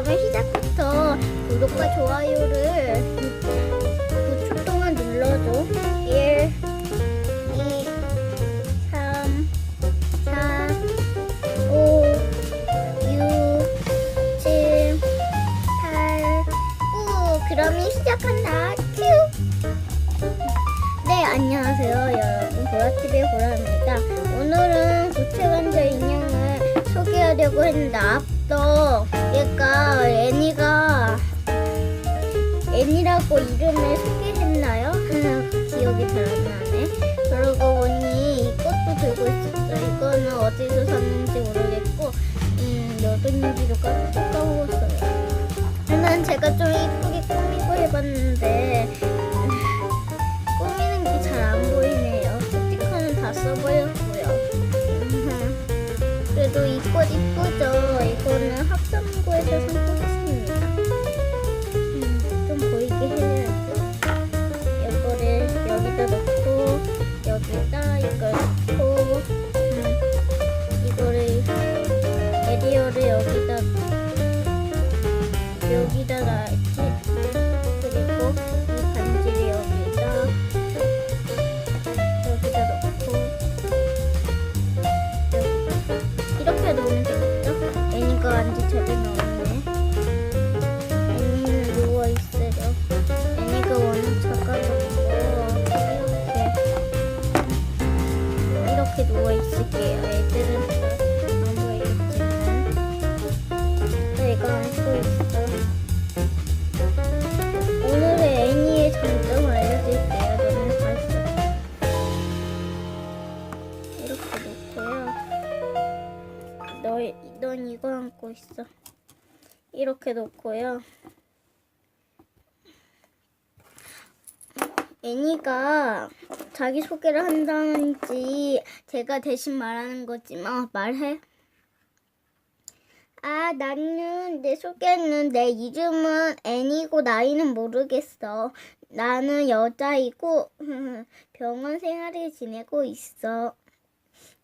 그러면 시작부터 구독과 좋아요를 9초 동안 눌러줘. 1, 2, 3, 4, 5, 6, 7, 8, 9. 그러면 시작한다. 큐! 네, 안녕하세요. 여러분. 보라TV의 보라입니다. 오늘은 구체관절 인형을 소개하려고 했는데, 앞서 얘가 애니가 애니라고 이름을 소개했나요? 기억이 잘 안 나네. 그러고 보니 이것도 들고 있었어. 이거는 어디서 샀는지 모르겠고, 음, 여든인지도 까- 까먹었어요. 일단 제가 좀 에리어를 여기다, 여기 너, 넌 이거 안고 있어. 이렇게 놓고요. 애니가 자기 소개를 한다는지 제가 대신 말하는 거지만 말해. 아, 나는 내 소개는 내 이름은 애니고 나이는 모르겠어. 나는 여자이고 병원 생활을 지내고 있어.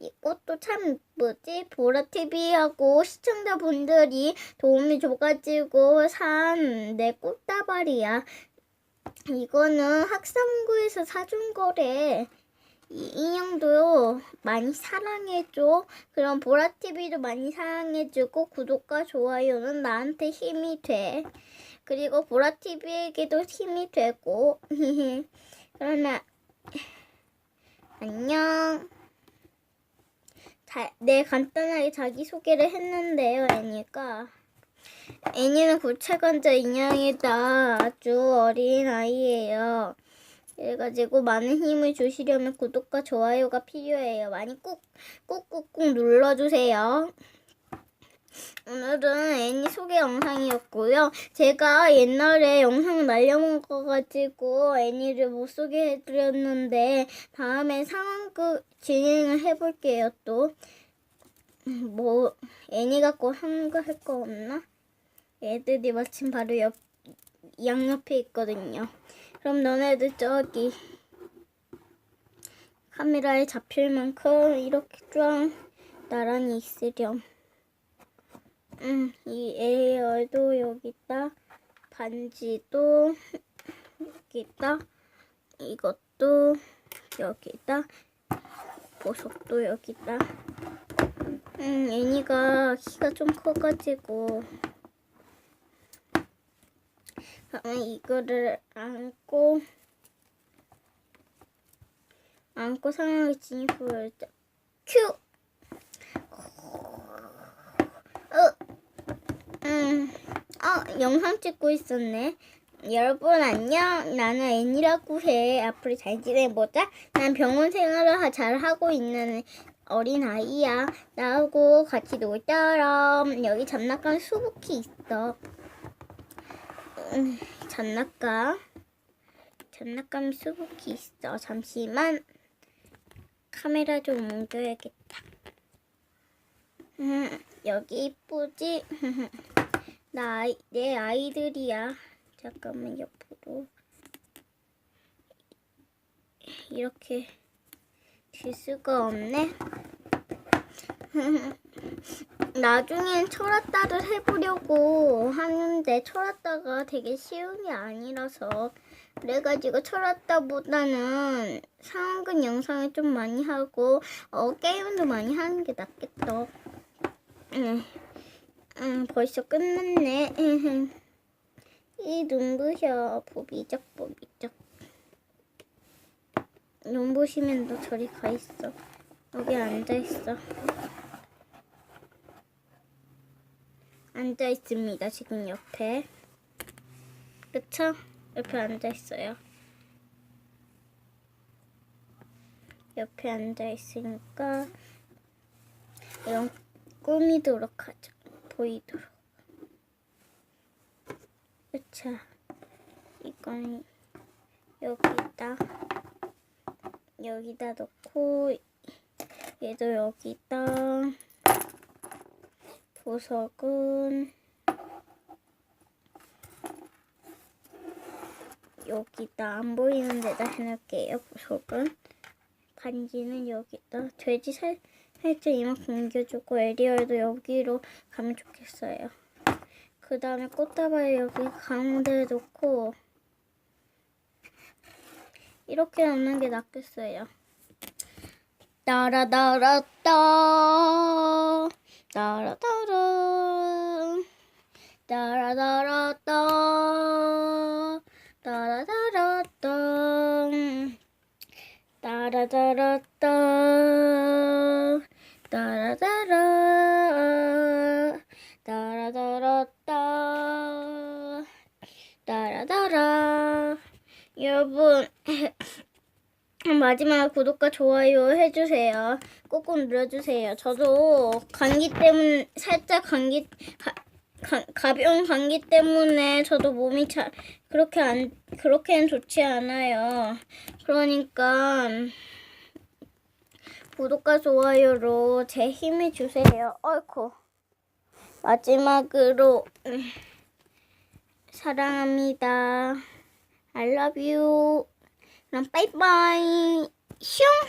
이것도 참 이쁘지? 보라TV하고 시청자분들이 도움이 줘가지고 산 내 꽃다발이야. 이거는 학생부에서 사준 거래. 이 인형도 많이 사랑해줘. 그럼 보라TV도 많이 사랑해주고 구독과 좋아요는 나한테 힘이 돼. 그리고 보라TV에게도 힘이 되고. 그러면 안녕. 자, 네, 간단하게 자기소개를 했는데요, 애니가. 애니는 구체관절 인형이다. 아주 어린 아이예요. 그래가지고 많은 힘을 주시려면 구독과 좋아요가 필요해요. 많이 꾹, 꾹꾹꾹 눌러주세요. 오늘은 애니 소개 영상이었고요. 제가 옛날에 영상을 날려먹어가지고 애니를 못 소개해드렸는데 다음에 상황극 진행을 해볼게요. 또 뭐 애니가 꼭 한거 할거 없나? 애들이 마침 바로 옆 양옆에 있거든요. 그럼 너네들 저기 카메라에 잡힐 만큼 이렇게 쫙 나란히 있으렴. 음, 이 에어도 여기 있다. 반지도 여기 있다. 이것도 여기 있다. 보석도 여기 있다. 음, 애니가 키가 좀 커가지고 이거를 안고 안고 상황을 진입하자. 큐. 어, 음, 어, 영상 찍고 있었네. 여러분 안녕. 나는 애니라고 해. 앞으로 잘 지내보자. 난 병원 생활을 하- 잘 하고 있는 어린 아이야. 나하고 같이 놀자라. 여기 장난감 수북히 있어. 음, 장난감. 장난감 수북히 있어. 잠시만. 카메라 좀 옮겨야겠다. 음, 여기 이쁘지? 나내 아이들이야. 잠깐만 옆으로 이렇게 들 수가 없네. 나중엔 철왔다를 해보려고 하는데 철왔다가 되게 쉬운 게 아니라서 그래가지고 철왔다보다는 상황극 영상을 좀 많이 하고 어, 게임도 많이 하는 게 낫겠다. 음, 음, 벌써 끝났네. 이 눈부셔 보비적 보비적. 눈부시면 너 저리 가 있어. 여기 앉아 있어. 앉아 있습니다. 지금 옆에. 그쵸? 옆에 앉아 있어요. 옆에 앉아 있으니까 이런 꾸미도록 하죠. 보이도록. 그쵸? 이건 여기다 여기다 놓고 얘도 여기다 보석은 여기다 안 보이는 데다 해놓을게요. 보석은 반지는 여기다 돼지 살, 살짝 이만큼 옮겨주고 에리얼도 여기로 가면 좋겠어요. 그 다음에 꽃다발 여기 가운데에 놓고 이렇게 놓는 게 낫겠어요. 따라따라따 따라따라 따라따라따 따라따라따 따라따라 따 따라따라 따라따라따 따라따라 여러분 마지막 구독과 좋아요 해주세요. 꼭꼭 눌러주세요. 저도 감기 때문에 살짝 감기 가, 가, 가벼운 감기 때문에 저도 몸이 잘 그렇게 안 그렇게는 좋지 않아요. 그러니까 구독과 좋아요로 제 힘을 주세요. 어이쿠 마지막으로 음, 사랑합니다. I love you. 그럼 빠이빠이. 슝.